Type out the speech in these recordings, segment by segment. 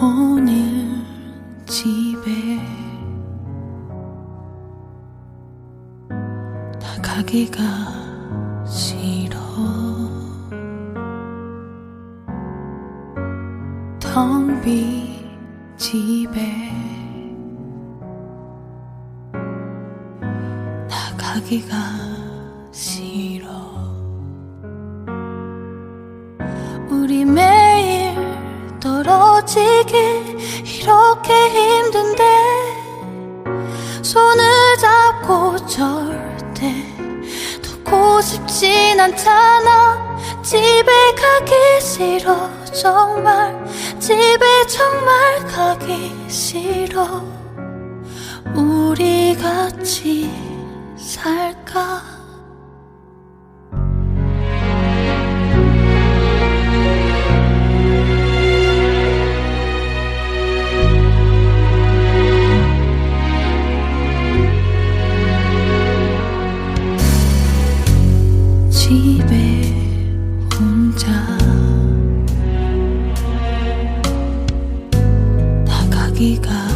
오늘 집에 나가기가 싫어. 텅 빈 집에 나가기가 싫어. 우리 매일 떨어지기 이렇게 힘든데 손을 잡고 절대 두고 싶진 않잖아. 집에 가기 싫어. 정말 집에 정말 가기 싫어. 우리 같이 살까 혼자 나가기가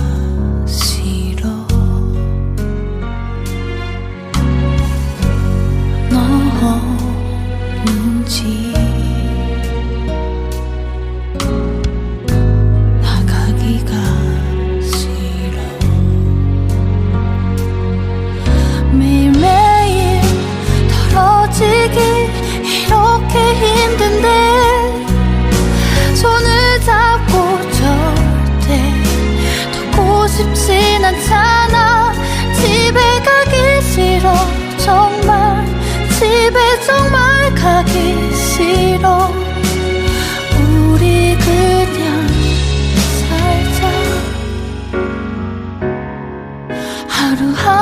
啊！